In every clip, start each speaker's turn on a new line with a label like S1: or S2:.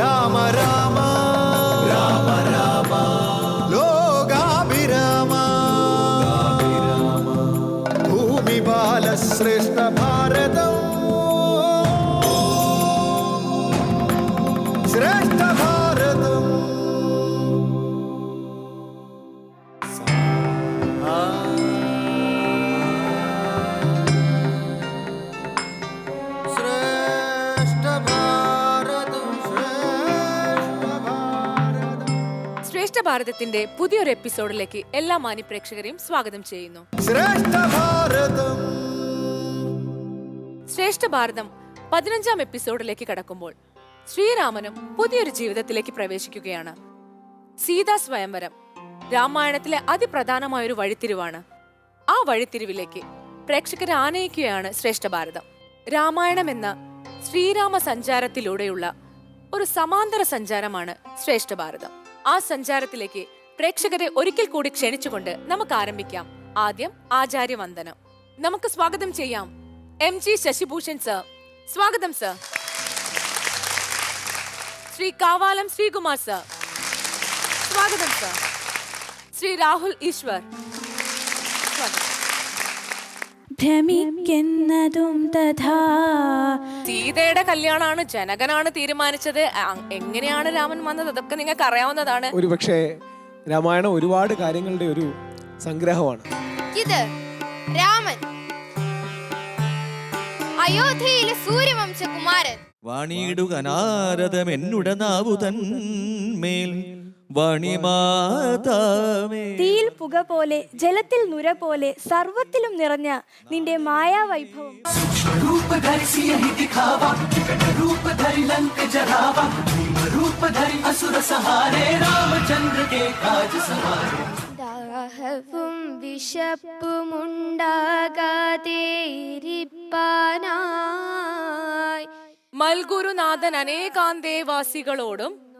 S1: Rama
S2: Rama ഭാരതത്തിന്റെ പുതിയൊരു എപ്പിസോഡിലേക്ക് എല്ലാ മാന്യപ്രേക്ഷകരെയും സ്വാഗതം ചെയ്യുന്നു.
S1: ശ്രേഷ്ഠ ഭാരതം.
S2: ശ്രേഷ്ഠ ഭാരതം പതിനഞ്ചാം എപ്പിസോഡിലേക്ക് കടക്കുമ്പോൾ ശ്രീരാമനും പുതിയൊരു ജീവിതത്തിലേക്ക് പ്രവേശിക്കുകയാണ്. സീതാ സ്വയംവരം രാമായണത്തിലെ അതിപ്രധാനമായ ഒരു വഴിത്തിരിവാണ്. ആ വഴിത്തിരിവിലേക്ക് പ്രേക്ഷകരെ ആനയിക്കുകയാണ് ശ്രേഷ്ഠ ഭാരതം. രാമായണം എന്ന ശ്രീരാമ സഞ്ചാരത്തിലൂടെയുള്ള ഒരു സമാന്തര സഞ്ചാരമാണ് ശ്രേഷ്ഠ ഭാരതം. ആ സഞ്ചാരത്തിലേക്ക് പ്രേക്ഷകരെ ഒരിക്കൽ കൂടി ക്ഷണിച്ചുകൊണ്ട് നമുക്ക് ആരംഭിക്കാം. ആദ്യം ആചാര്യവന്ദനം. നമുക്ക് സ്വാഗതം ചെയ്യാം. M G Shashibhushan sir. സ്വാഗതം സർ. ശ്രീ കാവാലം ശ്രീകുമാർ സർ. സ്വാഗതം സർ. ശ്രീ രാഹുൽ ഈശ്വർ.
S3: ഭ്രമിക്കുന്നതും തഥാ.
S2: സീതയുടെ കല്യാണമാണ് ജനകനാണ് തീരുമാനിച്ചത്. അ- എങ്ങനെയാണ് രാമൻ വന്നത്? അതൊക്കെ നിങ്ങൾക്ക് അറിയാവുന്നതാണ്.
S4: ഒരുപക്ഷെ രാമായണം ഒരുപാട് കാര്യങ്ങളുടെ ഒരു സംഗ്രഹമാണ്.
S5: ഇത് രാമൻ അയോധ്യയിലെ സൂര്യവംശകുമാരൻ
S6: വാണിയിടുക നാരദമെന്നുട നാവു തന്മേൽ വാണിമാതാവേ
S3: തീയിൽ പുക പോലെ ജലത്തിൽ നുര പോലെ സർവത്തിലും നിറഞ്ഞ നിന്റെ മായാവൈഭവം.
S5: ദാഹവും വിശപ്പുമുണ്ടാകാതെ ഇരിപ്പാനായി
S2: മൽഗുരുനാഥൻ അനേകാന്തേവാസികളോടും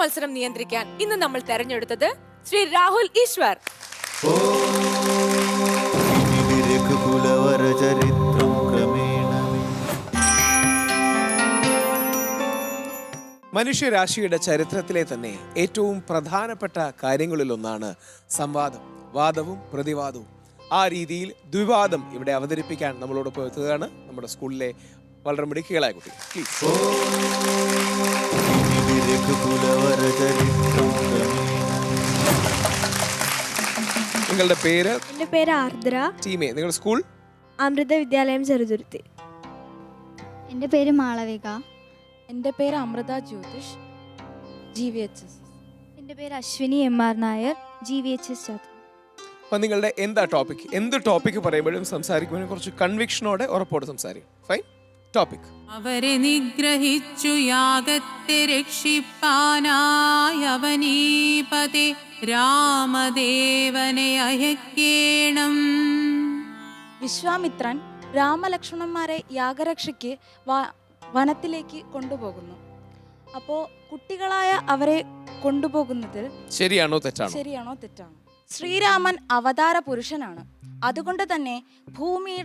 S2: മത്സരം നിയന്ത്രിക്കാൻ ഇന്ന് നമ്മൾ തെരഞ്ഞെടുത്തത് ശ്രീ രാഹുൽ ഈശ്വർ.
S4: മനുഷ്യരാശിയുടെ ചരിത്രത്തിലെ തന്നെ ഏറ്റവും പ്രധാനപ്പെട്ട കാര്യങ്ങളിലൊന്നാണ് സംവാദം. വാദവും പ്രതിവാദവും. ആ രീതിയിൽ ദ്വിവാദം ഇവിടെ അവതരിപ്പിക്കാൻ നമ്മളോട് എത്തുകയാണ് നമ്മുടെ സ്കൂളിലെ വളരെ മിടുക്കികളായ കുട്ടി. പ്ലീസ് നിങ്ങളുടെ പേര്?
S3: എന്റെ പേര് ആർദ്ര.
S4: ടീമേ നിങ്ങളുടെ സ്കൂൾ?
S3: അമൃത വിദ്യാലയം ചെറുതുരുത്തി.
S7: എന്റെ പേര് മാളവിക.
S3: എന്റെ പേര് Amrita Jyothish. G V H S
S7: എന്റെ പേര് Ashwini M R Nair G V H S
S4: അപ്പം നിങ്ങളുടെ എന്താ ടോപ്പിക് എന്ത് ടോപ്പിക് പറയുമ്പോഴും സംസാരിക്കുമ്പോഴും കുറച്ച് കൺവിക്ഷനോടെ ഉറപ്പോടെ സംസാരിക്കും. ഫൈൻ ടോപ്പിക്
S8: അവരെ നിഗ്രഹിച്ചു യാഗത്തെ രക്ഷിപ്പാനായവനീപതി രാമദേവനെ അയക്കേണം.
S9: വിശ്വാമിത്രൻ രാമലക്ഷ്മണന്മാരെ യാഗരക്ഷയ്ക്ക് വനത്തിലേക്ക് കൊണ്ടുപോകുന്നു. അപ്പോ കുട്ടികളായ അവരെ കൊണ്ടുപോകുന്നതിൽ
S4: ശരിയാണോ തെറ്റാണോ?
S9: ശരിയാണോ തെറ്റാണോ? ശ്രീരാമൻ അവതാര പുരുഷനാണ്. അതുകൊണ്ട് തന്നെ ഭൂമി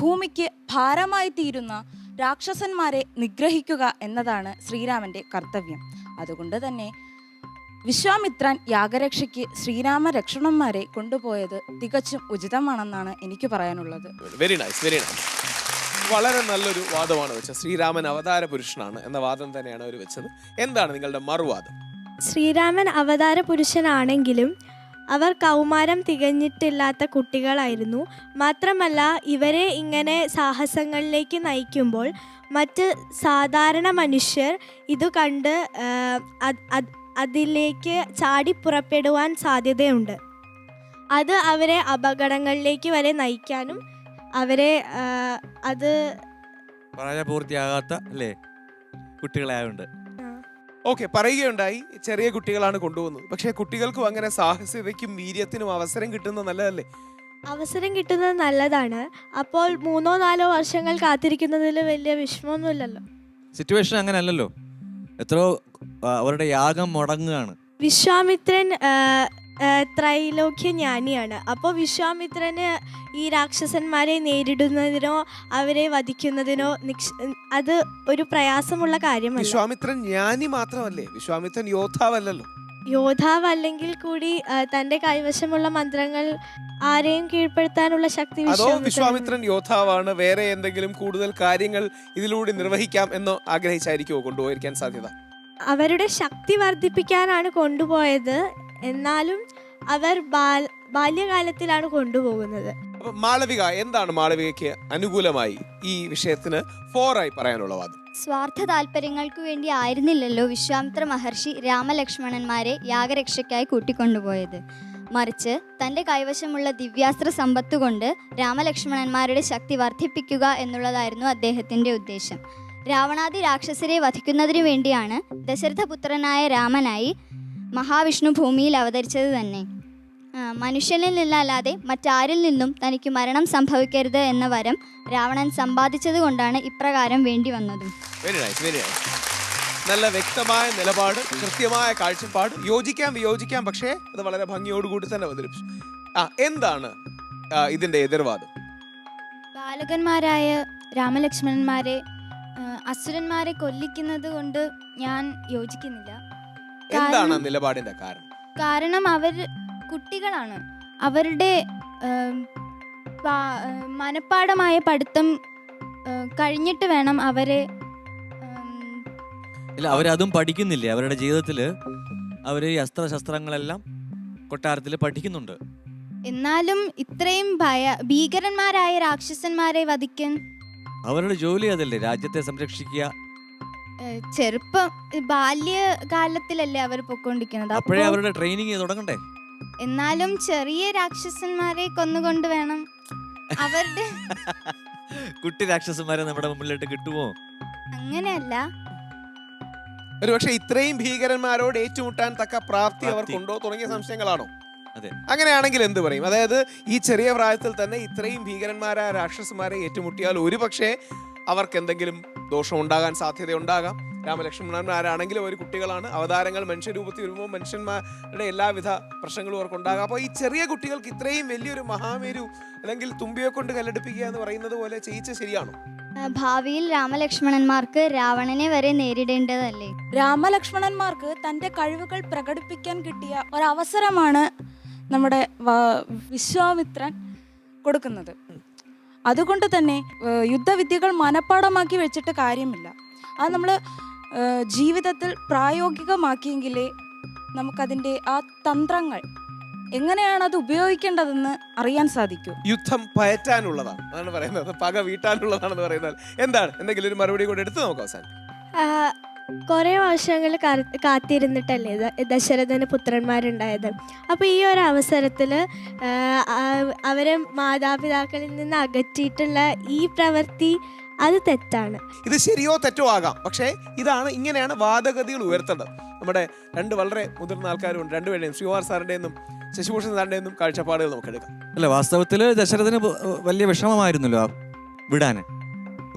S9: ഭൂമിക്ക് ഭാരമായി തീരുന്ന രാക്ഷസന്മാരെ നിഗ്രഹിക്കുക എന്നതാണ് ശ്രീരാമന്റെ കർത്തവ്യം. അതുകൊണ്ട് തന്നെ വിശ്വാമിത്രൻ യാഗരക്ഷയ്ക്ക് ശ്രീരാമ രക്ഷണന്മാരെ കൊണ്ടുപോയത് തികച്ചും ഉചിതമാണെന്നാണ് എനിക്ക് പറയാനുള്ളത്.
S4: വെരി നൈസ് വെരി നൈസ് വളരെ നല്ലൊരു വാദമാണ് വെച്ചത്. ശ്രീരാമൻ അവതാര പുരുഷനാണ് എന്ന വാദം തന്നെയാണ് അവർ വെച്ചത്. എന്താണ് നിങ്ങളുടെ മറുവാദം?
S3: ശ്രീരാമൻ അവതാര പുരുഷനാണെങ്കിലും അവർ കൗമാരം തികഞ്ഞിട്ടില്ലാത്ത കുട്ടികളായിരുന്നു. മാത്രമല്ല ഇവരെ ഇങ്ങനെ സാഹസങ്ങളിലേക്ക് നയിക്കുമ്പോൾ മറ്റ് സാധാരണ മനുഷ്യർ ഇത് കണ്ട് അതിലേക്ക് ചാടി പുറപ്പെടുവാൻ സാധ്യതയുണ്ട്. അത് അവരെ അപകടങ്ങളിലേക്ക് വരെ നയിക്കാനും അവരെ അത്
S6: പ്രായപൂർത്തിയാകാത്ത അല്ലേ? കുട്ടികളായതുകൊണ്ട്
S4: ഓക്കെ പറയുകയുണ്ടായി ചെറിയ കുട്ടികളാണ് കൊണ്ടുപോകുന്നത്. പക്ഷേ കുട്ടികൾക്കും അങ്ങനെ സാഹസികതയ്ക്കും വീര്യത്തിനും അവസരം കിട്ടുന്നത് നല്ലതല്ലേ?
S3: അവസരം കിട്ടുന്നത് നല്ലതാണ്. അപ്പോൾ മൂന്നോ നാലോ വർഷങ്ങൾ കാത്തിരിക്കുന്നതിൽ വലിയ വിഷമമൊന്നുമില്ലല്ലോ.
S6: സിറ്റുവേഷൻ അങ്ങനെ അല്ലല്ലോ എത്രയോ ആ, അവരുടെ യാഗം മുടങ്ങുകയാണ്.
S3: വിശ്വാമിത്രൻ ആ, ത്രൈലോക്യ ജ്ഞാനിയാണ്. അപ്പോൾ വിശ്വാമിത്രന് ഈ രാക്ഷസന്മാരെ നേരിടുന്നതിനോ അവരെ വധിക്കുന്നതിനോ നിക്ഷ അത് ഒരു പ്രയാസമുള്ള കാര്യമാണ്
S4: വിശ്വാമിത്രൻ ജ്ഞാനി മാത്രമല്ലേ? വിശ്വാമിത്രൻ യോദ്ധാവല്ലല്ലോ.
S3: യോദ്ധാവ് അല്ലെങ്കിൽ കൂടി തന്റെ കൈവശമുള്ള മന്ത്രങ്ങൾ ആരെയും കീഴ്പ്പെടുത്താനുള്ള ശക്തി
S4: അതോ വിശ്വാമിത്രൻ യോദ്ധാവാണ് വേറെ എന്തെങ്കിലും കൂടുതൽ കാര്യങ്ങൾ ഇതിലൂടെ നിർവഹിക്കാം എന്ന് ആഗ്രഹിച്ചായിരിക്കുമോ കൊണ്ടുപോയിരിക്കാൻ സാധ്യത?
S3: അവരുടെ ശക്തി വർദ്ധിപ്പിക്കാനാണ് കൊണ്ടുപോയത്. എന്നാലും അവർ ബാല്യകാലത്തിലാണ് കൊണ്ടുപോകുന്നത്.
S4: മാളവിക എന്താണ് മാളവികയ്ക്ക് അനുകൂലമായി ഈ വിഷയത്തിന് ഫോറായി പറയാനുള്ള വാദം
S10: സ്വാർത്ഥ താല്പര്യങ്ങൾക്ക് വേണ്ടി ആയിരുന്നില്ലല്ലോ വിശ്വാമിത്ര മഹർഷി രാമലക്ഷ്മണന്മാരെ യാഗരക്ഷയ്ക്കായി കൂട്ടിക്കൊണ്ടുപോയത്. മറിച്ച് തന്റെ കൈവശമുള്ള ദിവ്യാസ്ത്ര സമ്പത്ത് കൊണ്ട് രാമലക്ഷ്മണന്മാരുടെ ശക്തി വർദ്ധിപ്പിക്കുക എന്നുള്ളതായിരുന്നു അദ്ദേഹത്തിന്റെ ഉദ്ദേശം. രാവണാദി രാക്ഷസരെ വധിക്കുന്നതിനു വേണ്ടിയാണ് ദശരഥപുത്രനായ രാമനായി മഹാവിഷ്ണു ഭൂമിയിൽ അവതരിച്ചത് തന്നെ. മനുഷ്യനിൽ നിന്നല്ലാതെ മറ്റാരിൽ നിന്നും തനിക്ക് മരണം സംഭവിക്കരുത് എന്ന വരം രാവണൻ സമ്പാദിച്ചത് കൊണ്ടാണ് ഇപ്രകാരം വേണ്ടി വന്നതും.
S4: നല്ല വ്യക്തമായ നിലപാട് കൃത്യമായ കാഴ്ചപ്പാട്. യോജിക്കാം വിയോജിക്കാം പക്ഷേ അത് വളരെ ഭംഗിയോടുകൂടി തന്നെ അവതരിപ്പിച്ചു. ആ എന്താണ് ഇതിന്റെ എതിർവാദം?
S10: ബാലകന്മാരായ രാമലക്ഷ്മണന്മാരെ അസുരന്മാരെ കൊല്ലിക്കുന്നത് കൊണ്ട് ഞാൻ യോജിക്കുന്നില്ല.
S4: എന്താണ് ആ നിലപാടിന്റെ കാരണം?
S10: കാരണം അവർ കുട്ടികളാണ്. അവരുടെ പാ- മനഃപ്പാടമായ പഠിത്തം കഴിഞ്ഞിട്ട് വേണം അവരെ
S6: ഇല്ല അവരതും പഠിക്കുന്നില്ല? അവരുടെ ജീവിതത്തിൽ അവർ ഈ അസ്ത്രശസ്ത്രങ്ങളെല്ലാം കൊട്ടാരത്തിൽ പഠിക്കുന്നുണ്ട്.
S10: എന്നാലും ഇത്രയും ഭയ ഭീകരന്മാരായ രാക്ഷസന്മാരെ വധിക്കാൻ
S6: അവരുടെ ജോലി അതല്ലേ? രാജ്യത്തെ സംരക്ഷിക്കുക
S10: ചെറുപ്പം ബാല്യകാലത്തിലല്ലേ അവർ പൊക്കോണ്ടിരിക്കുന്നത്.
S6: അപ്പോഴേ
S10: അപ്പോൾ
S6: അവരുടെ ട്രെയിനിങ് തുടങ്ങണ്ടേ?
S10: എന്നാലും ചെറിയ രാക്ഷസന്മാരെ കൊന്നുകൊണ്ട് വേണം അവരുടെ
S6: കുട്ടി രാക്ഷസന്മാരെ നമ്മുടെ മുമ്പിലോട്ട് കിട്ടുമോ
S10: അങ്ങനെയല്ല.
S4: ഒരുപക്ഷെ ഇത്രയും ഭീകരന്മാരോട് ഏറ്റുമുട്ടാൻ തക്ക പ്രാപ്തി
S6: പ്രാപ്തി.
S4: അവർക്കുണ്ടോ തുടങ്ങിയ സംശയങ്ങളാണോ?
S6: അതെ.
S4: അങ്ങനെയാണെങ്കിൽ എന്ത് പറയും? അതായത് ഈ ചെറിയ പ്രായത്തിൽ തന്നെ ഇത്രയും ഭീകരന്മാരായ രാക്ഷസന്മാരെ ഏറ്റുമുട്ടിയാൽ ഒരുപക്ഷെ അവർക്ക് എന്തെങ്കിലും ദോഷം ഉണ്ടാകാൻ സാധ്യതയുണ്ടാകാം രാമലക്ഷ്മണന്മാരാണെങ്കിലും ഒരു കുട്ടികളാണ്. അവതാരങ്ങൾ മനുഷ്യരൂപത്തിൽ വരുമ്പോൾ മനുഷ്യന്മാരുടെ എല്ലാവിധ പ്രശ്നങ്ങളും അവർക്ക് ഉണ്ടാകാം അപ്പോൾ ഈ ചെറിയ കുട്ടികൾക്ക് ഇത്രയും വലിയൊരു മഹാമേരു അല്ലെങ്കിൽ തുമ്പിയെ കൊണ്ട് കല്ലെടുപ്പിക്കുക എന്ന് പറയുന്നത് പോലെ ചെയ്യിച്ച ശരിയാണോ?
S10: ഭാവിയിൽ രാമലക്ഷ്മണന്മാർക്ക് രാവണനെ വരെ നേരിടേണ്ടതല്ലേ?
S11: രാമലക്ഷ്മണന്മാർക്ക് തന്റെ കഴിവുകൾ പ്രകടിപ്പിക്കാൻ കിട്ടിയ ഒരവസരമാണ് നമ്മുടെ വിശ്വാമിത്രൻ കൊടുക്കുന്നത്. അതുകൊണ്ട് തന്നെ യുദ്ധവിദ്യകൾ മനഃപ്പാടമാക്കി വെച്ചിട്ട് കാര്യമില്ല. അത് നമ്മൾ ജീവിതത്തിൽ പ്രായോഗികമാക്കിയെങ്കിലേ നമുക്കതിന്റെ ആ തന്ത്രങ്ങൾ എങ്ങനെയാണ് അത് ഉപയോഗിക്കേണ്ടതെന്ന് അറിയാൻ സാധിക്കും.
S4: യുദ്ധം പയറ്റാനുള്ളതാണ്. അതാണ് പറയുന്നത്. പക വീട്ടാനുള്ളതാണെന്ന് പറയുന്നത്. എന്താണ്? എന്തെങ്കിലും ഒരു മറുപടി കൂടെ എടുത്ത് നോക്കാം അവസാനം.
S3: കുറേ വർഷങ്ങൾ കാത്തിരുന്നിട്ടല്ലേ ദശരഥന് പുത്രന്മാരുണ്ടായത്. അപ്പോൾ ഈ ഒരു അവസരത്തിൽ അവരെ മാതാപിതാക്കളിൽ നിന്ന് അകറ്റിയിട്ടുള്ള ഈ പ്രവൃത്തി അത് തെറ്റാണ്.
S4: ഇത് ശരിയോ തെറ്റോ ആകാം. പക്ഷേ ഇതാണ് ഇങ്ങനെയാണ് വാദഗതികൾ ഉയർത്തേണ്ടത്. നമ്മുടെ രണ്ട് വളരെ മുതിർന്ന ആൾക്കാരുണ്ട്. രണ്ടുപേരുടെയും ശ്രീകുമാർ സാറിന്റെയും ശശിഭൂഷൺ സാറിന്റെയും കാഴ്ചപ്പാടുകൾ നമുക്ക് എടുക്കാം.
S6: അല്ല വാസ്തവത്തിൽ ദശരഥന് വലിയ വിഷമമായിരുന്നല്ലോ ആ വിടാന്.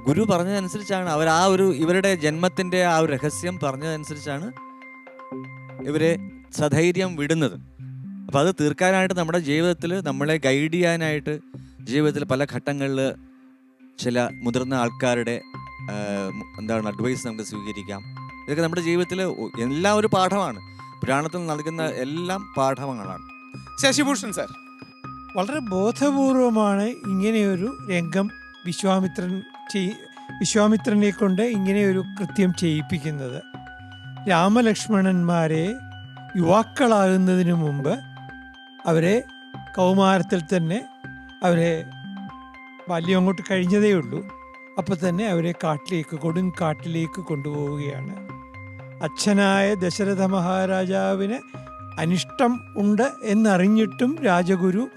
S6: ഗുരു പറഞ്ഞതനുസരിച്ചാണ് അവർ ആ ഒരു ഇവരുടെ ജന്മത്തിന്റെ ആ ഒരു രഹസ്യം പറഞ്ഞതനുസരിച്ചാണ് ഇവരെ സധൈര്യം വിടുന്നത്. അപ്പം അത് തീർക്കാനായിട്ട് നമ്മുടെ ജീവിതത്തിൽ നമ്മളെ ഗൈഡ് ചെയ്യാനായിട്ട് ജീവിതത്തിൽ പല ഘട്ടങ്ങളിൽ ചില മുതിർന്ന ആൾക്കാരുടെ എന്താണ് അഡ്വൈസ് നമുക്ക് സ്വീകരിക്കാം. ഇതൊക്കെ നമ്മുടെ ജീവിതത്തിൽ എല്ലാം ഒരു പാഠമാണ്. പുരാണത്തിൽ നൽകുന്ന എല്ലാം പാഠങ്ങളാണ്.
S4: ശശിഭൂഷൺ സാർ.
S12: വളരെ ബോധപൂർവമാണ് ഇങ്ങനെയൊരു രംഗം വിശ്വാമിത്രൻ ചെയ് വിശ്വാമിത്രനെ കൊണ്ട് ഇങ്ങനെയൊരു കൃത്യം ചെയ്യിപ്പിക്കുന്നത്. രാമലക്ഷ്മണന്മാരെ യുവാക്കളാകുന്നതിന് മുമ്പ് അവരെ കൗമാരത്തിൽ തന്നെ അവരെ ബാല്യം അങ്ങോട്ട് കഴിഞ്ഞതേ ഉള്ളൂ. അപ്പോൾ തന്നെ അവരെ കാട്ടിലേക്ക് കൊടും കാട്ടിലേക്ക് കൊണ്ടുപോവുകയാണ്. അച്ഛനായ ദശരഥ മഹാരാജാവിന് അനിഷ്ടം ഉണ്ട് എന്നറിഞ്ഞിട്ടും രാജഗുരു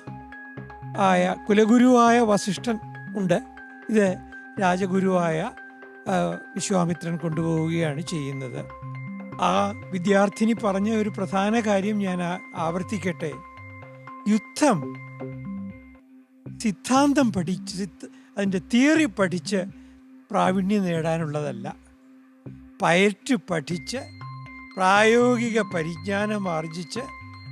S12: ആയ കുലഗുരുവായ വസിഷ്ഠൻ ഉണ്ട്. ഇത് രാജഗുരുവായ വിശ്വാമിത്രൻ കൊണ്ടുപോവുകയാണ് ചെയ്യുന്നത്. ആ വിദ്യാർത്ഥിനി പറഞ്ഞ ഒരു പ്രധാന കാര്യം ഞാൻ ആവർത്തിക്കട്ടെ. യുദ്ധം സിദ്ധാന്തം പഠിച്ച് അതിന്റെ തിയറി പഠിച്ച് പ്രാവീണ്യം നേടാനുള്ളതല്ല. പയറ്റ് പഠിച്ച് പ്രായോഗിക പരിജ്ഞാനം ആർജിച്ച്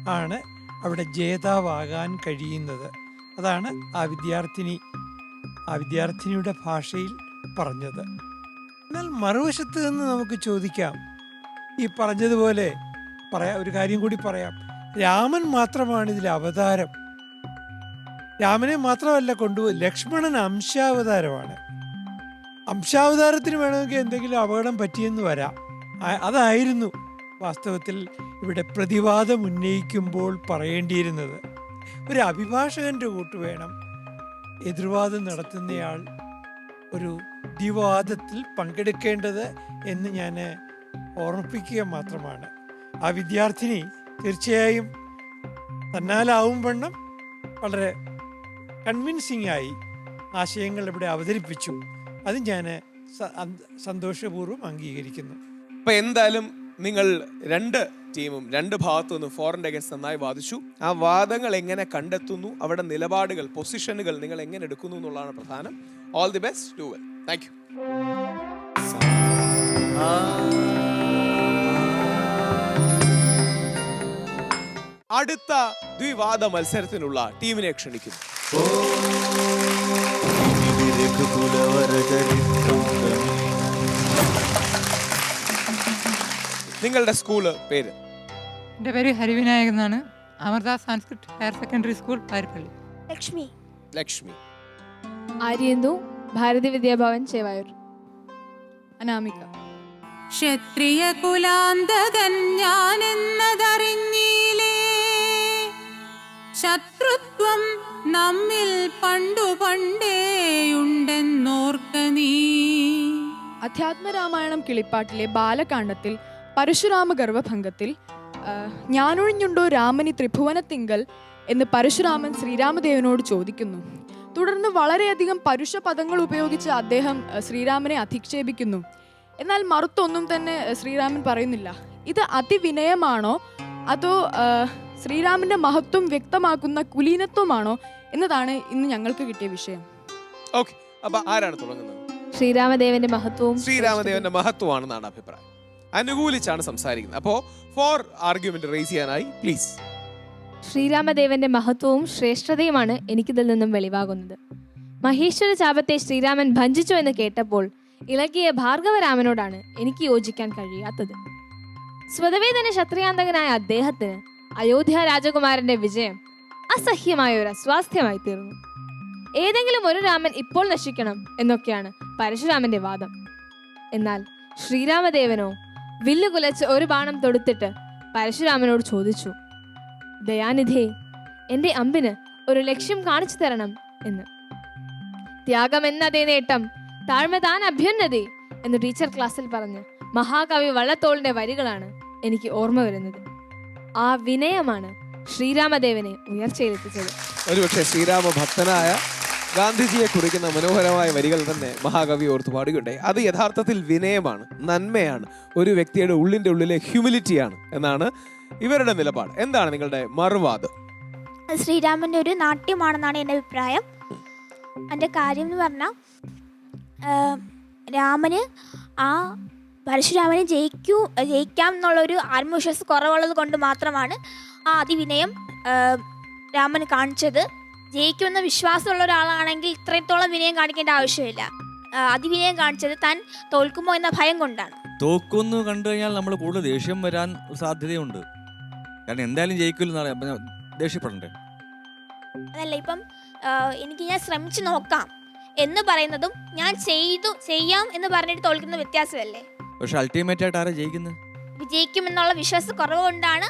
S12: ആണ് അവിടെ ജേതാവാകാൻ കഴിയുന്നത്. അതാണ് ആ വിദ്യാർത്ഥിനി ആ വിദ്യാർത്ഥിനിയുടെ ഭാഷയിൽ പറഞ്ഞത്. എന്നാൽ മറുവശത്ത് നിന്ന് നമുക്ക് ചോദിക്കാം. ഈ പറഞ്ഞതുപോലെ പറയാം ഒരു കാര്യം കൂടി പറയാം. രാമൻ മാത്രമാണ് ഇതിൽ അവതാരം. രാമനെ മാത്രമല്ല കൊണ്ടുപോയി ലക്ഷ്മണൻ അംശാവതാരമാണ്. അംശാവതാരത്തിന് വേണമെങ്കിൽ എന്തെങ്കിലും അപകടം പറ്റിയെന്ന് വരാം. അതായിരുന്നു വാസ്തവത്തിൽ ഇവിടെ പ്രതിവാദം ഉന്നയിക്കുമ്പോൾ പറയേണ്ടിയിരുന്നത്. ഒരു അഭിഭാഷകന്റെ കൂട്ട് വേണം. എതിർവാദം നടത്തുന്നയാൾ ഒരു ദിവാദത്തിൽ പങ്കെടുക്കേണ്ടത് എന്ന് ഞാൻ ഓർമ്മിപ്പിക്കുക മാത്രമാണ്. ആ വിദ്യാർത്ഥിനി തീർച്ചയായും തന്നാലാവും വണ്ണം വളരെ കൺവിൻസിംഗ് ആയി ആശയങ്ങൾ ഇവിടെ അവതരിപ്പിച്ചു. അത് ഞാൻ സന്തോഷപൂർവം അംഗീകരിക്കുന്നു.
S4: അപ്പം എന്തായാലും നിങ്ങൾ രണ്ട് ടീമും രണ്ട് ഭാഗത്തു നിന്നും ഫോറിന്റെ അഗൻസ്റ്റ് നന്നായി വാദിച്ചു. ആ വാദങ്ങൾ എങ്ങനെ കണ്ടെത്തുന്നു അവിടെ നിലപാടുകൾ പൊസിഷനുകൾ നിങ്ങൾ എങ്ങനെ എടുക്കുന്നു എന്നുള്ളതാണ് പ്രധാനം. All the best to well thank അടുത്ത ദ്വിവാദ മത്സരത്തിനുള്ള ടീമിനെ ക്ഷണിക്കുന്നു. നിങ്ങളുടെ സ്കൂൾ പേര്?
S8: എന്റെ പേര് ഹരിവിനായക് എന്നാണ്. Amrita Sanskrit higher secondary school Parippally.
S13: Lakshmi.
S4: Lakshmi.
S13: Aryanthu Bharathi Vidyabhavan Chevayur. Anamika.
S8: ക്ഷത്രിയ കുലാന്തകൻ ഞാനെന്നതറിഞ്ഞീലേ. ശത്രുത്വം നമ്മിൽ പണ്ടു പണ്ടേയുണ്ടെന്നോർക്ക നീ.
S11: അധ്യാത്മരാമായണം കിളിപ്പാട്ടിലെ ബാലകാണ്ഡത്തിൽ പരശുരാമ ഗർഭഭംഗത്തിൽ ഞാനൊഴിഞ്ഞുണ്ടോ രാമനി ത്രിഭുവനത്തിങ്കൽ എന്ന് പരശുരാമൻ ശ്രീരാമദേവനോട് ചോദിക്കുന്നു. തുടർന്ന് വളരെയധികം പരുഷ പദങ്ങൾ ഉപയോഗിച്ച് അദ്ദേഹം ശ്രീരാമനെ അധിക്ഷേപിക്കുന്നു. എന്നാൽ മറുത്തൊന്നും തന്നെ ശ്രീരാമൻ പറയുന്നില്ല. ഇത് അതിവിനയമാണോ? അതോ ശ്രീരാമന്റെ മഹത്വം വ്യക്തമാക്കുന്ന കുലീനത്വമാണോ? എന്നതാണ് ഇന്ന് ഞങ്ങൾക്ക് കിട്ടിയ വിഷയം.
S4: ഓക്കെ. അപ്പൊ ആരാണ് തുടങ്ങുന്നത്?
S13: ശ്രീരാമദേവന്റെ മഹത്വവും
S4: ശ്രീരാമദേവന്റെ മഹത്വമാണെന്നാണ് അഭിപ്രായം. അനുകൂലിച്ചാണ് സംസാരിക്കുന്നത്. അപ്പോ ഫോർ ആർഗ്യുമെന്റ് റേസ് ചെയ്യാനായി പ്ലീസ്
S13: ശ്രീരാമദേവന്റെ മഹത്വവും ശ്രേഷ്ഠതയുമാണ് എനിക്കിതിൽ നിന്നും വെളിവാകുന്നത്. മഹേശ്വര ചാപത്തെ ശ്രീരാമൻ ഭഞ്ചിച്ചു എന്ന് കേട്ടപ്പോൾ ഇളകിയ ഭാർഗവരാമനോടാണ് എനിക്ക് യോജിക്കാൻ കഴിയാത്തത്. സ്വതവേ തന്നെ ക്ഷത്രിയാന്തകനായ അദ്ദേഹത്തിന് അയോധ്യ രാജകുമാരന്റെ വിജയം അസഹ്യമായ ഒരു അസ്വാസ്ഥ്യമായി തീർന്നു. ഏതെങ്കിലും ഒരു രാമൻ ഇപ്പോൾ നശിക്കണം എന്നൊക്കെയാണ് പരശുരാമന്റെ വാദം. എന്നാൽ ശ്രീരാമദേവനോ വില്ലുകുലച്ച് ഒരു ബാണം തൊടുത്തിട്ട് പരശുരാമനോട് ചോദിച്ചു ദയാനിധേ എന്റെ അമ്പിന് ഒരു ലക്ഷ്യം കാണിച്ചു തരണം എന്ന്. ത്യാഗം എന്നതേ നേട്ടം താഴ്മ താൻ അഭ്യുന്നതി എന്ന് ടീച്ചർ ക്ലാസ്സിൽ പറഞ്ഞ്. മഹാകവി വള്ളത്തോളിന്റെ വരികളാണ് എനിക്ക് ഓർമ്മ വരുന്നത്. ആ വിനയമാണ് ശ്രീരാമദേവനെ ഉയർച്ചയിലെത്തിച്ചത്.
S4: ഒരുപക്ഷെ ശ്രീരാമ ഭക്തനായ ഗാന്ധിജിയെ കുറിക്കുന്ന മനോഹരമായ വരികൾ തന്നെ മഹാകവി ഓർത്ത് പാടുകയുണ്ടായി. അത് യഥാർത്ഥത്തിൽ വിനയമാണ് നന്മയാണ് ഒരു വ്യക്തിയുടെ ഉള്ളിന്റെ ഉള്ളിലെ ഹ്യൂമിലിറ്റിയാണ് എന്നാണ് ഇവരുടെ നിലപാട്. എന്താണ് നിങ്ങളുടെ മറുവാദം?
S13: ശ്രീരാമന്റെ ഒരു നാട്യമാണെന്നാണ് എന്റെ അഭിപ്രായം. എന്റെ കാര്യം എന്ന് പറഞ്ഞാൽ രാമന് ആ പരശുരാമനെ ജയിക്കൂ ജയിക്കാം എന്നുള്ളൊരു ആത്മവിശ്വാസം കുറവുള്ളത് കൊണ്ട് മാത്രമാണ് ആ അതിവിനയം രാമന് കാണിച്ചത്. ജയിക്കുമെന്ന വിശ്വാസമുള്ള ഒരാളാണെങ്കിൽ ഇത്രത്തോളം വിനയം കാണിക്കേണ്ട ആവശ്യമില്ല. അതിവിനയം കാണിച്ചത് താൻ തോൽക്കുമോ എന്ന ഭയം കൊണ്ടാണ്.
S6: തോക്കുന്നു കണ്ടു കഴിഞ്ഞാൽ നമ്മൾ കൂടുതൽ ദേഷ്യം വരാൻ സാധ്യതയുണ്ട്. കാരണം എന്തായാലും ജയിക്കില്ലെന്ന് അറിയാം ദേഷ്യപ്പെടണ്ടേ?
S13: അതല്ല ഇപ്പം എനിക്ക് ഞാൻ ശ്രമിച്ചു നോക്കാം എന്ന് പറയുന്നതും ഞാൻ ചെയ്തു ചെയ്യാം എന്ന് പറഞ്ഞിട്ട് തോൽക്കുന്ന വ്യത്യാസമല്ലേ?
S6: പക്ഷെ അൾട്ടിമേറ്റ് ആയിട്ട് ആരാ ജയിക്കുന്നത്
S13: വിജയിക്കുമെന്നുള്ള വിശ്വാസ കുറവ് കൊണ്ടാണ്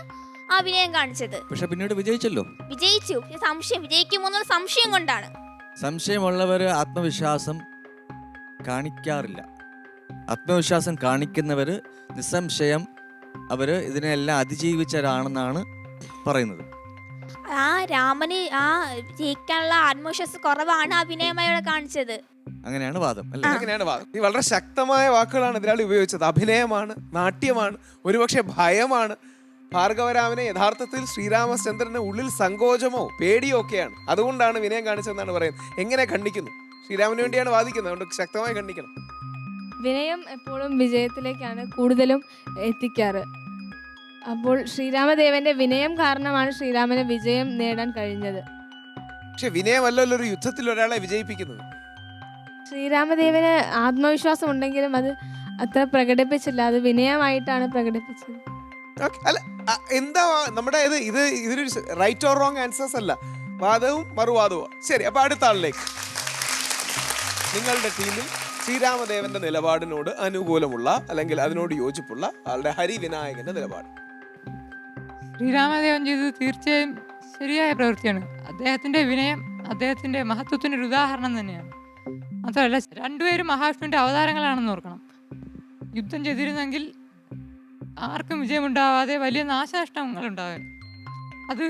S13: ആ വിനയം കാണിച്ചത്.
S6: പക്ഷെ പിന്നീട് വിജയിച്ചല്ലോ?
S13: വിജയിച്ചു. പക്ഷെ സംശയം വിജയിക്കുമോ എന്നുള്ള സംശയം കൊണ്ടാണ്.
S6: സംശയമുള്ളവര് ആത്മവിശ്വാസം കാണിക്കാറില്ല. ആത്മവിശ്വാസം കാണിക്കുന്നവര് നിസ്സംശയം അവർ ഇതിനെല്ലാം അതിജീവിച്ചവരാണെന്നാണ് പറയുന്നത്.
S14: ആ രാമന് ആ ജയിക്കാനുള്ള ആത്മവിശ്വാസം കുറവാണ് അഭിനയമായിട്ട് കാണിച്ചത്.
S6: അങ്ങനെയാണ് വാദം അല്ലേ?
S4: അങ്ങനെയാണ് വാദം. ഈ വളരെ ശക്തമായ വാക്കുകളാണ് എതിരാളി ഉപയോഗിച്ചത്. അഭിനയമാണ് നാട്യമാണ് ഒരുപക്ഷെ ഭയമാണ്. ഭാർഗവരാമനെ യഥാർത്ഥത്തിൽ ശ്രീരാമചന്ദ്രന് ഉള്ളിൽ സങ്കോചമോ പേടിയോ ഒക്കെയാണ്. അതുകൊണ്ടാണ് വിനയം കാണിച്ചതെന്നാണ് പറയുന്നത്. എങ്ങനെ ഖണ്ഡിക്കുന്നു? ശ്രീരാമന് വേണ്ടിയാണ് വാദിക്കുന്നത്. അതുകൊണ്ട് ശക്തമായി ഖണ്ഡിക്കണം.
S3: വിനയം എപ്പോഴും വിജയത്തിലേക്കാണ് കൂടുതലും എത്തിക്കാറ്. അപ്പോൾ ശ്രീരാമദേവന്റെ വിനയം കാരണമാണ് ശ്രീരാമന് വിജയം നേടാൻ കഴിഞ്ഞത്.
S4: പക്ഷെ വിനയമല്ലല്ലോ ഒരു യുദ്ധത്തിൽ ഒരാളെ വിജയിപ്പിക്കുന്നത്.
S3: ശ്രീരാമദേവന് ആത്മവിശ്വാസം ഉണ്ടെങ്കിലും അത് അത്ര പ്രകടിപ്പിച്ചില്ല. അത് വിനയമായിട്ടാണ് പ്രകടിപ്പിച്ചത്.
S4: അല്ല എന്താ നമ്മുടെ ഇത് ഇത് ഇതിനൊരു റൈറ്റ് ഓർ റോങ് ആൻസേഴ്സ് അല്ല. വാദവും മറുവാദവും. ശരി അപ്പൊ അടുത്ത ആളിലേക്ക്. നിങ്ങളുടെ ടീമിൽ ശ്രീരാമദേവന്റെ നിലപാടിനോട് അനുകൂലമുള്ള അല്ലെങ്കിൽ അതിനോട് യോജിപ്പുള്ള ആളുടെ ഹരിവിനായകന്റെ നിലപാട്.
S15: ശ്രീരാമദേവൻ ചെയ്തത് തീർച്ചയായും ശരിയായ പ്രവൃത്തിയാണ്. അദ്ദേഹത്തിന്റെ വിനയം അദ്ദേഹത്തിന്റെ മഹത്വത്തിന് ഒരു ഉദാഹരണം തന്നെയാണ്. മാത്രമല്ല രണ്ടുപേരും മഹാവിഷ്ണുവിന്റെ അവതാരങ്ങളാണെന്ന് ഓർക്കണം. യുദ്ധം ചെയ്തിരുന്നെങ്കിൽ ആർക്കും വിജയമുണ്ടാവാതെ വലിയ നാശനഷ്ടങ്ങൾ ഉണ്ടാകാൻ അത്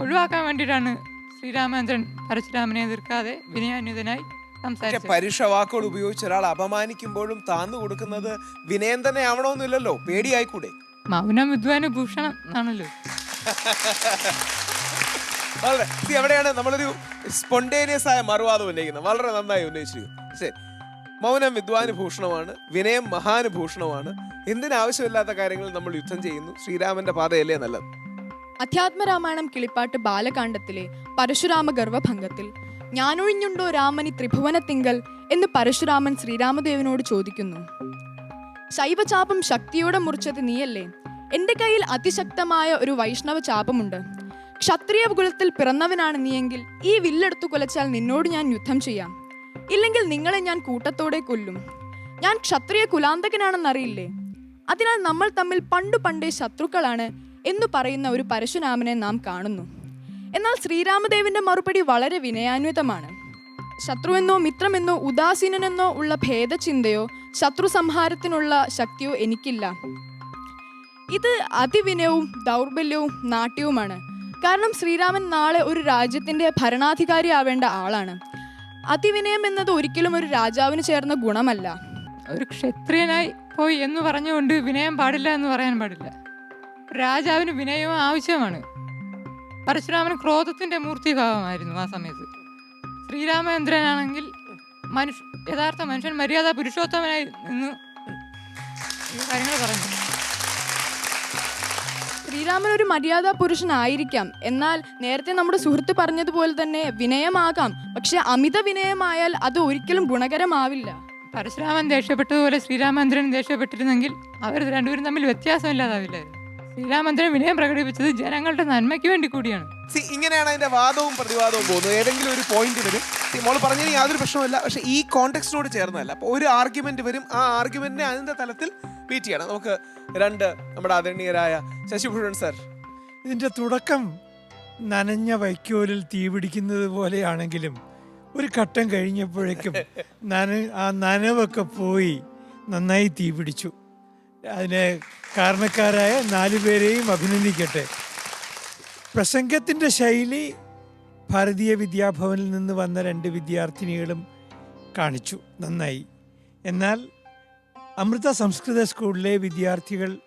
S15: ഒഴിവാക്കാൻ വേണ്ടിയിട്ടാണ് ശ്രീരാമചന്ദ്രൻ പരശുരാമനെ എതിർക്കാതെ വിനയാന്യുതനായി
S4: പരുഷ വാക്കുകൾ ഉപയോഗിച്ച ഒരാൾ അപമാനിക്കുമ്പോഴും താന്നു കൊടുക്കുന്നത് വിനയം തന്നെ ആവണമെന്നില്ലല്ലോ പേടിയായിക്കൂടെ?
S15: മൗനം വിദ്വാന് ഭൂഷണം ആണല്ലോ
S4: വളരെ എവിടെയാണ്? നമ്മളൊരു സ്പോണ്ടേനിയസ് ആയ മറുവാദം ഉന്നയിക്കുന്നത്. വളരെ നന്നായി ഉന്നയിച്ചു മൗനം വിദ്വാനുഭൂഷണമാണ് വിനയം മഹാനുഭൂഷണമാണ്. എന്തിനാവശ്യമില്ലാത്ത കാര്യങ്ങൾ നമ്മൾ യുദ്ധം ചെയ്യുന്നു? ശ്രീരാമന്റെ പാതയല്ലേ നല്ലത്?
S11: അധ്യാത്മരാമായണം കിളിപ്പാട്ട് ബാലകാണ്ഡത്തിലെ പരശുരാമ ഗർവഭംഗത്തിൽ ഞാനൊഴിഞ്ഞുണ്ടോ രാമനി ത്രിഭുവനത്തിങ്കൽ? എന്ന് പരശുരാമൻ ശ്രീരാമദേവനോട് ചോദിക്കുന്നു. ശൈവചാപം ശക്തിയോടെ മുറിച്ചത് നീയല്ലേ? എന്റെ കയ്യിൽ അതിശക്തമായ ഒരു വൈഷ്ണവ ചാപമുണ്ട്. ക്ഷത്രിയ കുലത്തിൽ പിറന്നവനാണ് നീയെങ്കിൽ ഈ വില്ലെടുത്തു കുലച്ചാൽ നിന്നോട് ഞാൻ യുദ്ധം ചെയ്യാം. ഇല്ലെങ്കിൽ നിങ്ങളെ ഞാൻ കൂട്ടത്തോടെ കൊല്ലും. ഞാൻ ക്ഷത്രിയ കുലാന്തകനാണെന്നറിയില്ലേ? അതിനാൽ നമ്മൾ തമ്മിൽ പണ്ടു പണ്ടേ ശത്രുക്കളാണ് എന്നു പറയുന്ന ഒരു പരശുരാമനെ നാം കാണുന്നു. എന്നാൽ ശ്രീരാമദേവന്റെ മറുപടി വളരെ വിനയാന്വിതമാണ്. ശത്രുവെന്നോ മിത്രമെന്നോ ഉദാസീനനെന്നോ ഉള്ള ഭേദചിന്തയോ ശത്രു സംഹാരത്തിനുള്ള ശക്തിയോ എനിക്കില്ല. ഇത് അതിവിനയവും ദൗർബല്യവും നാട്യവുമാണ്. കാരണം ശ്രീരാമൻ നാളെ ഒരു രാജ്യത്തിന്റെ ഭരണാധികാരി ആവേണ്ട ആളാണ്. അതിവിനയം എന്നത് ഒരിക്കലും ഒരു രാജാവിന് ചേർന്ന ഗുണമല്ല.
S15: ഒരു ക്ഷത്രിയനായി പോയി എന്ന് പറഞ്ഞുകൊണ്ട് വിനയം പാടില്ല എന്ന് പറയാൻ പാടില്ല. രാജാവിന് വിനയവും ആവശ്യമാണ് പരശുരാമൻ ക്രോധത്തിന്റെ മൂർത്തിഭാവമായിരുന്നു ആ സമയത്ത്. ശ്രീരാമചന്ദ്രനാണെങ്കിൽ മനുഷ്യ യഥാർത്ഥ മനുഷ്യൻ മര്യാദ പുരുഷോത്തമനായി നിന്ന് കാര്യങ്ങൾ പറഞ്ഞു.
S11: ശ്രീരാമൻ ഒരു മര്യാദാ പുരുഷനായിരിക്കാം. എന്നാൽ നേരത്തെ നമ്മുടെ സുഹൃത്ത് പറഞ്ഞതുപോലെ തന്നെ വിനയമാകാം. പക്ഷെ അമിത വിനയമായാൽ അത് ഒരിക്കലും ഗുണകരമാവില്ല.
S15: പരശുരാമൻ ദേഷ്യപ്പെട്ടതുപോലെ ശ്രീരാമചന്ദ്രൻ ദേഷ്യപ്പെട്ടിരുന്നെങ്കിൽ അവർ രണ്ടുപേരും തമ്മിൽ വ്യത്യാസമില്ലാതാവില്ലായിരുന്നു. ശ്രീരാമചന്ദ്രൻ വിനയം പ്രകടിപ്പിച്ചത് ജനങ്ങളുടെ നന്മയ്ക്ക് വേണ്ടി കൂടിയാണ്.
S4: See, ഇങ്ങനെയാണ് അതിന്റെ വാദവും പ്രതിവാദവും പോകുന്നത്. ഏതെങ്കിലും ഒരു പോയിന്റ് വരും. മോൾ പറഞ്ഞതിന് യാതൊരു പ്രശ്നമില്ല പക്ഷെ ഈ കോണ്ടെക്സ്റ്റിനോട് ചേർന്നതല്ല. അപ്പോൾ ഒരു ആർഗ്യുമെന്റ് വരും. ആ ആർഗ്യുമെന്റിനെ അതിന്റെ തലത്തിൽ ബീറ്റ് ചെയ്യണം. നമുക്ക് രണ്ട് നമ്മുടെ ആദരണീയരായ ശശിഭൂഷൺ സർ
S12: ഇതിന്റെ തുടക്കം നനഞ്ഞ വൈക്കോലിൽ തീ പിടിക്കുന്നത് പോലെയാണെങ്കിലും ഒരു ഘട്ടം കഴിഞ്ഞപ്പോഴേക്കും നന ആ നനവൊക്കെ പോയി നന്നായി തീ പിടിച്ചു. അതിന് കാരണക്കാരായ നാലു പേരെയും അഭിനന്ദിക്കട്ടെ. പ്രസംഗത്തിന്റെ ശൈലി ഭാരതീയ വിദ്യാഭവനിൽ നിന്ന് വന്ന രണ്ട് വിദ്യാർത്ഥിനികളും കാണിച്ചു. നന്നായി. എന്നാൽ അമൃത സംസ്കൃത സ്കൂളിലെ വിദ്യാർത്ഥികൾ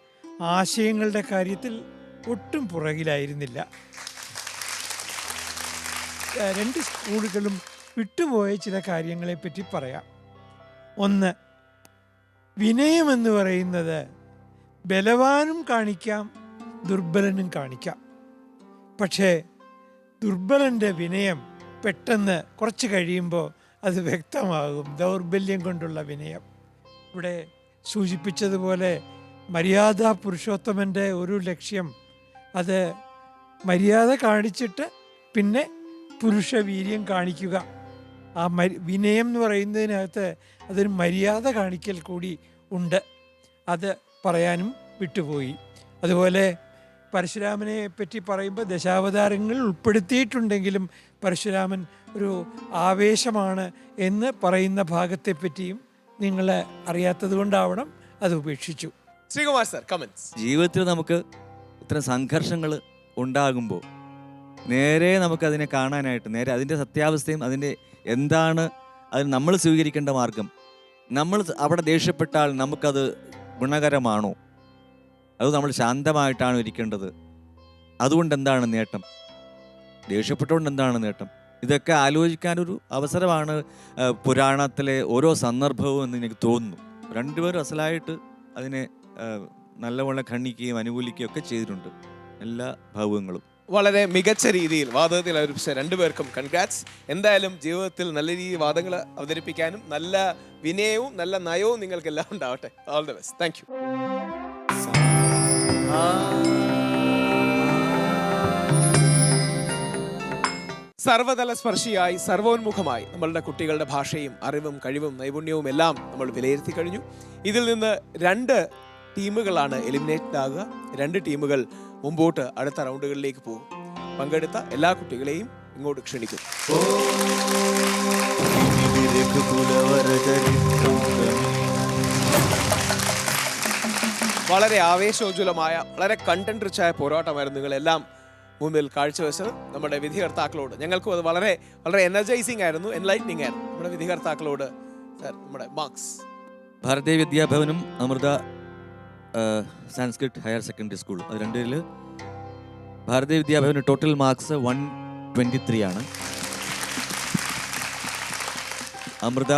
S12: ആശയങ്ങളുടെ കാര്യത്തിൽ ഒട്ടും പുറകിലായിരുന്നില്ല. രണ്ട് സ്കൂളുകളും വിട്ടുപോയ ചില കാര്യങ്ങളെപ്പറ്റി പറയാം. ഒന്ന് വിനയമെന്ന് പറയുന്നത് ബലവാനും കാണിക്കാം ദുർബലനും കാണിക്കാം. പക്ഷേ ദുർബലന്റെ വിനയം പെട്ടെന്ന് കുറച്ച് കഴിയുമ്പോൾ അത് വ്യക്തമാകും. ദൗർബല്യം കൊണ്ടുള്ള വിനയം. ഇവിടെ സൂചിപ്പിച്ചതുപോലെ മര്യാദ പുരുഷോത്തമന്റെ ഒരു ലക്ഷ്യം. അത് മര്യാദ കാണിച്ചിട്ട് പിന്നെ പുരുഷ വീര്യം കാണിക്കുക. ആ മരി വിനയം എന്ന് പറയുന്നതിനകത്ത് അതൊരു മര്യാദ കാണിക്കൽ കൂടി ഉണ്ട്. അത് പറയാനും വിട്ടുപോയി. അതുപോലെ പരശുരാമനെ പറ്റി പറയുമ്പോൾ ദശാവതാരങ്ങൾ ഉൾപ്പെടുത്തിയിട്ടുണ്ടെങ്കിലും പരശുരാമൻ ഒരു ആവേശമാണ് എന്ന് പറയുന്ന ഭാഗത്തെപ്പറ്റിയും നിങ്ങൾ അറിയാത്തത് കൊണ്ടാവണം അത് ഉപേക്ഷിച്ചു.
S4: ശ്രീകുമാർ സർ കമൻസ്
S6: ജീവിതത്തിൽ നമുക്ക് ഇത്തരം സംഘർഷങ്ങൾ ഉണ്ടാകുമ്പോൾ നേരെ നമുക്ക് അതിനെ കാണാനായിട്ട് നേരെ അതിന്റെ സത്യാവസ്ഥയും അതിന്റെ എന്താണ് അതിന് നമ്മൾ സ്വീകരിക്കേണ്ട മാർഗം നമ്മൾ അവിടെ ദേഷ്യപ്പെട്ടാൽ നമുക്കത് ഗുണകരമാണോ? അത് നമ്മൾ ശാന്തമായിട്ടാണ് ഇരിക്കേണ്ടത്. അതുകൊണ്ട് എന്താണ് നേട്ടം? ദേഷ്യപ്പെട്ടുകൊണ്ട് എന്താണ് നേട്ടം? ഇതൊക്കെ ആലോചിക്കാനൊരു അവസരമാണ് പുരാണത്തിലെ ഓരോ സന്ദർഭവും എന്ന് എനിക്ക് തോന്നുന്നു. രണ്ടുപേരും അസലായിട്ട് അതിനെ നല്ലവണ്ണം ഖണ്ഡിക്കുകയും അനുകൂലിക്കുകയും ഒക്കെ ചെയ്തിട്ടുണ്ട്. എല്ലാ ഭാവങ്ങളും
S4: വളരെ മികച്ച രീതിയിൽ വാദത്തിൽ അവതരിപ്പിച്ച രണ്ടുപേർക്കും കൺഗ്രാറ്റ്സ് എന്തായാലും ജീവിതത്തിൽ നല്ല രീതിയിൽ വാദങ്ങൾ അവതരിപ്പിക്കാനും നല്ല വിനയവും നല്ല നയവും നിങ്ങൾക്ക് എല്ലാം ഉണ്ടാവട്ടെ ഓൾ ദ ബെസ്റ്റ് താങ്ക് സർവതല സ്പർശിയായി സർവോന്മുഖമായി നമ്മളുടെ കുട്ടികളുടെ ഭാഷയും അറിവും കഴിവും നൈപുണ്യവും എല്ലാം നമ്മൾ വിലയിരുത്തി കഴിഞ്ഞു. ഇതിൽ നിന്ന് രണ്ട് ടീമുകളാണ് എലിമിനേറ്റഡ് ആകുക. രണ്ട് ടീമുകൾ മുമ്പോട്ട് അടുത്ത റൗണ്ടുകളിലേക്ക് പോകും. പങ്കെടുത്ത എല്ലാ കുട്ടികളെയും ഇങ്ങോട്ട് ക്ഷണിക്കും വളരെ ആവേശോജ്വലമായ വളരെ കണ്ടന്റ് റിച്ചായ പോരാട്ടമായിരുന്നു നിങ്ങളെല്ലാം മുന്നിൽ കാഴ്ചവെച്ചത് നമ്മുടെ വിധികർത്താക്കളോട്. ഞങ്ങൾക്കും അത് വളരെ വളരെ എനർജൈസിങ് ആയിരുന്നു എൻലൈറ്റനിങ് ആയിരുന്നു നമ്മുടെ വിധികർത്താക്കളോട് സർ നമ്മുടെ marks.
S6: Bharatiya വിദ്യാഭവനും Amrita Sanskrit higher secondary school. അത് രണ്ടിൽ Bharatiya വിദ്യാഭവന് total marks one twenty three ആണ്. Amrita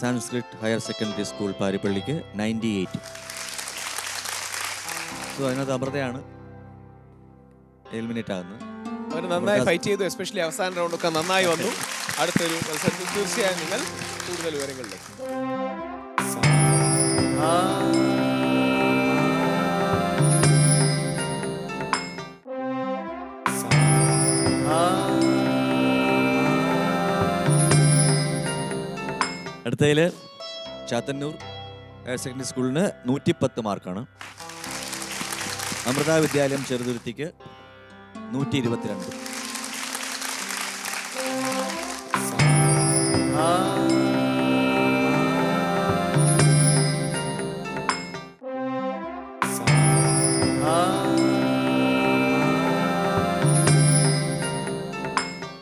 S6: Sanskrit higher secondary school പാരിപ്പള്ളിക്ക് ninety eight so അതിനകത്ത് അമൃതയാണ് എലിമിനേറ്റ് ആകുന്നത്.
S4: അവർ നന്നായി ഫൈറ്റ് ചെയ്തു എസ്പെഷ്യലി അവസാന റൗണ്ടൊക്കെ നന്നായി വന്നു. അടുത്തൊരു മത്സരത്തിൽ തീർച്ചയായും നിങ്ങൾ കൂടുതൽ വിവരങ്ങളിലേക്ക്.
S6: അടുത്തതിൽ ചാത്തന്നൂർ ഹയർ സെക്കൻഡറി സ്കൂളിന് നൂറ്റിപ്പത്ത് മാർക്കാണ് അമൃത വിദ്യാലയം ചെറുതുരുത്തിക്ക് നൂറ്റി ഇരുപത്തിരണ്ട്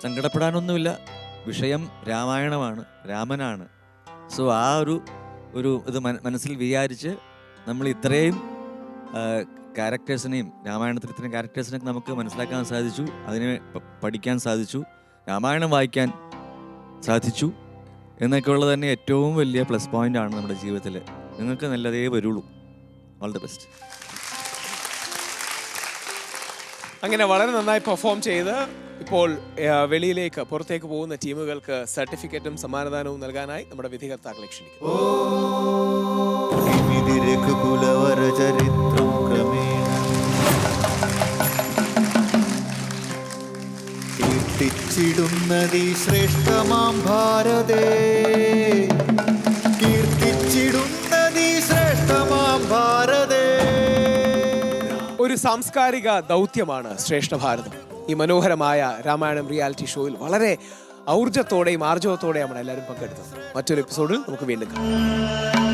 S6: സങ്കടപ്പെടാനൊന്നുമില്ല. വിഷയം രാമായണമാണ് രാമനാണ്. സോ ആ ഒരു ഒരു ഇത് മനസ്സിൽ വിചാരിച്ച് നമ്മൾ ഇത്രയും ക്യാരക്ടേഴ്സിനെയും രാമായണത്തിൽ ഇത്രയും ക്യാരക്ടേഴ്സിനെയൊക്കെ നമുക്ക് മനസ്സിലാക്കാൻ സാധിച്ചു അതിനെ പഠിക്കാൻ സാധിച്ചു രാമായണം വായിക്കാൻ സാധിച്ചു എന്നൊക്കെ ഉള്ളത് തന്നെ ഏറ്റവും വലിയ പ്ലസ് പോയിന്റ് ആണ് നമ്മുടെ ജീവിതത്തിൽ നിങ്ങൾക്ക് നല്ലതേ വരുള്ളൂ. ഓൾ ദി ബെസ്റ്റ്
S4: അങ്ങനെ വളരെ നന്നായി പെർഫോം ചെയ്ത് ഇപ്പോൾ വെളിയിലേക്ക് പുറത്തേക്ക് പോകുന്ന ടീമുകൾക്ക് സർട്ടിഫിക്കറ്റും സമ്മാനദാനവും നൽകാനായി നമ്മുടെ വിധികർത്താക്കളെ ക്ഷണിക്കുന്നു.
S1: കീർത്തിച്ചിടുന്നതീ ശ്രേഷ്ഠമാം ഭാരതേ. കീർത്തിച്ചിടുന്നതി ശ്രേഷ്ഠമാം ഭാരതേ.
S4: ഒരു സാംസ്കാരിക ദൗത്യമാണ് ശ്രേഷ്ഠ ഭാരതം. ഈ മനോഹരമായ രാമായണം റിയാലിറ്റി ഷോയിൽ വളരെ ഔർജത്തോടെയും ആർജവത്തോടെയും നമ്മൾ എല്ലാവരും പങ്കെടുത്തത്. മറ്റൊരു എപ്പിസോഡിൽ നമുക്ക് വീണ്ടും കാണാം.